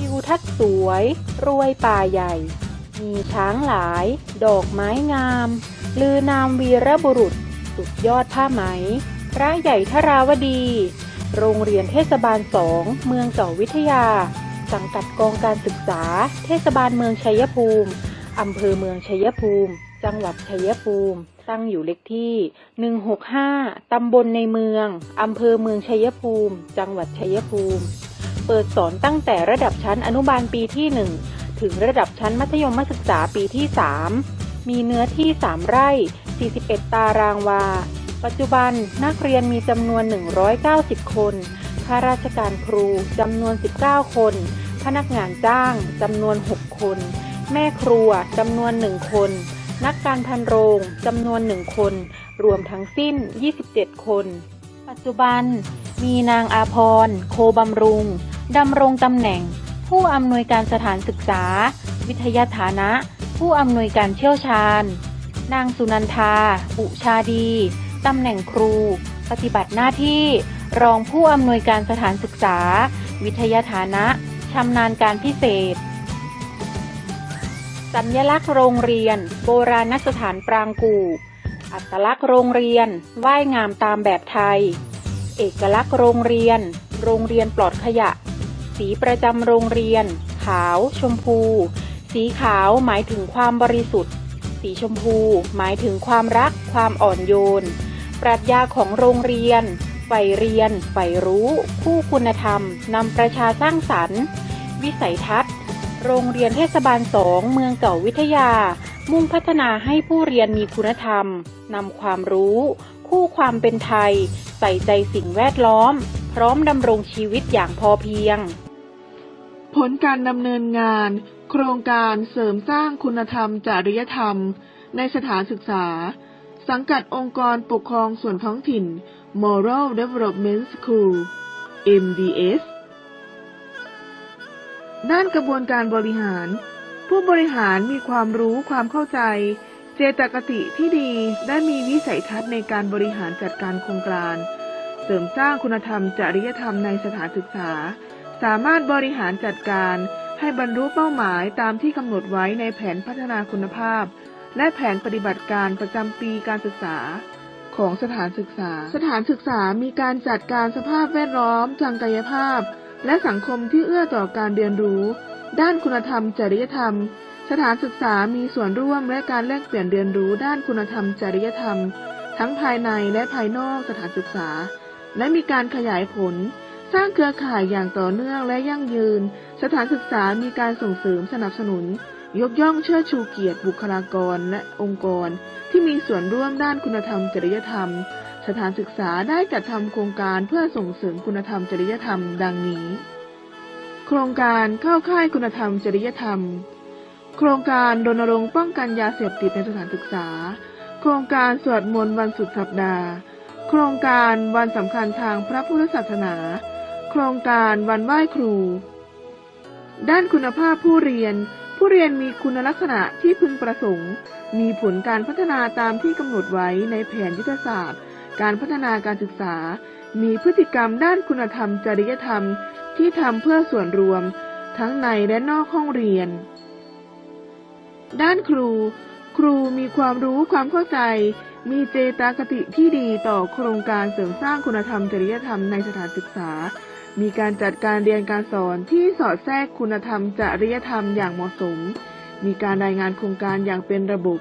ทิวทัศน์สวย รวยป่าใหญ่ มีช้างหลาย ดอกไม้งาม ลือนามวีรบุรุษ สุดยอดผ้าไหม พระใหญ่ทราวดี โรงเรียนเทศบาลสอง เมืองเก่าวิทยา สังกัดกองการศึกษา เทศบาลเมืองชัยภูมิอำเภอเมืองชัยภูมิ จังหวัดชัยภูมิ ตั้งอยู่เลขที่ 165 ตำบลในเมือง อำเภอเมืองชัยภูมิ จังหวัดชัยภูมิ เปิดสอนตั้งแต่ระดับชั้นอนุบาลปีที่ 1 ถึงระดับชั้นมัธยมศึกษาปีที่ 3 มีเนื้อที่ 3 ไร่ 41 ตารางวา ปัจจุบันนักเรียนมีจำนวน 190 คนข้าราชการครูจำนวน 19 คน พนักงานจ้างจำนวน 6 คน แม่ครัวจำนวน 1 คน นักการพันโรงจำนวน 1 คน รวมทั้งสิ้น 27 คน ปัจจุบันมีนางอาพร โคบำรุง ดำรงตำแหน่ง ผู้อำนวยการสถานศึกษา วิทยาฐานะ ผู้อำนวยการเชี่ยวชาญ นางสุนันทา อุชาดี ตำแหน่งครู ปฏิบัติหน้าที่ รองผู้อำนวยการสถานศึกษา วิทยาฐานะชำนาญการพิเศษ สัญลักษณ์โรงเรียน โบราณสถานปรางกู่อัตลักษณ์โรงเรียนว่ายงามตามแบบไทย เอกลักษณ์โรงเรียน โรงเรียนปลอดขยะ สีประจำโรงเรียน ขาว ชมพู สีขาวหมายถึงความบริสุทธิ์ สีชมพูหมายถึงความรัก ความอ่อนโยน ปรัชญาของโรงเรียนใฝ่เรียนใฝ่รู้ คู่คุณธรรม นำประชาสร้างสรรค์ วิสัยทัศน์ โรงเรียนเทศบาลสองเมืองเก่าวิทยา มุ่งพัฒนาให้ผู้เรียนมีคุณธรรม นำความรู้ คู่ความเป็นไทย ใส่ใจสิ่งแวดล้อม พร้อมดำรงชีวิตอย่างพอเพียง ผลการดำเนินงาน โครงการเสริมสร้างคุณธรรมจริยธรรม ในสถานศึกษา สังกัดองค์กรปกครองส่วนท้องถิ่น Moral Development School MDS ด้านกระบวนการบริหาร ผู้บริหารมีความรู้ความเข้าใจ เจตคติที่ดีและมีวิสัยทัศน์ในการบริหารจัดการโครงการ เสริมสร้างคุณธรรมจริยธรรมในสถานศึกษา สามารถบริหารจัดการให้บรรลุเป้าหมายตามที่กำหนดไว้ในแผนพัฒนาคุณภาพ และแผนปฏิบัติการประจำปีการศึกษา ของสถานศึกษา สถานศึกษามีการจัดการสภาพแวดล้อมทางกายภาพ และสังคมที่เอื้อต่อการเรียนรู้ ด้านคุณธรรม จริยธรรม สถานศึกษามีส่วนร่วมและการแลกเปลี่ยนเรียนรู้ด้านคุณธรรม จริยธรรม ทั้งภายในและภายนอกสถานศึกษา และมีการขยายผล สร้างเครือข่ายอย่างต่อเนื่องและยั่งยืน สถานศึกษามีการส่งเสริมสนับสนุน ยกย่องเชิดชูเกียรติบุคลากรและองค์กร ที่มีส่วนร่วมด้านคุณธรรมจริยธรรม สถานศึกษาได้จัดทำโครงการเพื่อส่งเสริมคุณธรรมจริยธรรม ดังนี้ โครงการเข้าค่ายคุณธรรมจริยธรรม โครงการรณรงค์ป้องกันยาเสพติดในสถานศึกษา โครงการสวดมนต์วันสุดสัปดาห์ โครงการวันสำคัญทางพระพุทธศาสนา โครงการวันไหว้ครู ด้านคุณภาพผู้เรียน ผู้เรียนมีคุณลักษณะที่พึงประสงค์ มีผลการพัฒนาตามที่กำหนดไว้ในแผนยุทธศาสตร์ การพัฒนาการศึกษา มีพฤติกรรมด้านคุณธรรมจริยธรรม ที่ทำเพื่อส่วนรวม ทั้งในและนอกห้องเรียน ด้านครู ครูมีความรู้ความเข้าใจมีเจตคติที่ดีต่อโครงการเสริมสร้างคุณธรรมจริยธรรมในสถานศึกษา มีการจัดการเรียนการสอนที่สอดแทรกคุณธรรมจริยธรรมอย่างเหมาะสม มีการรายงานโครงการอย่างเป็นระบบ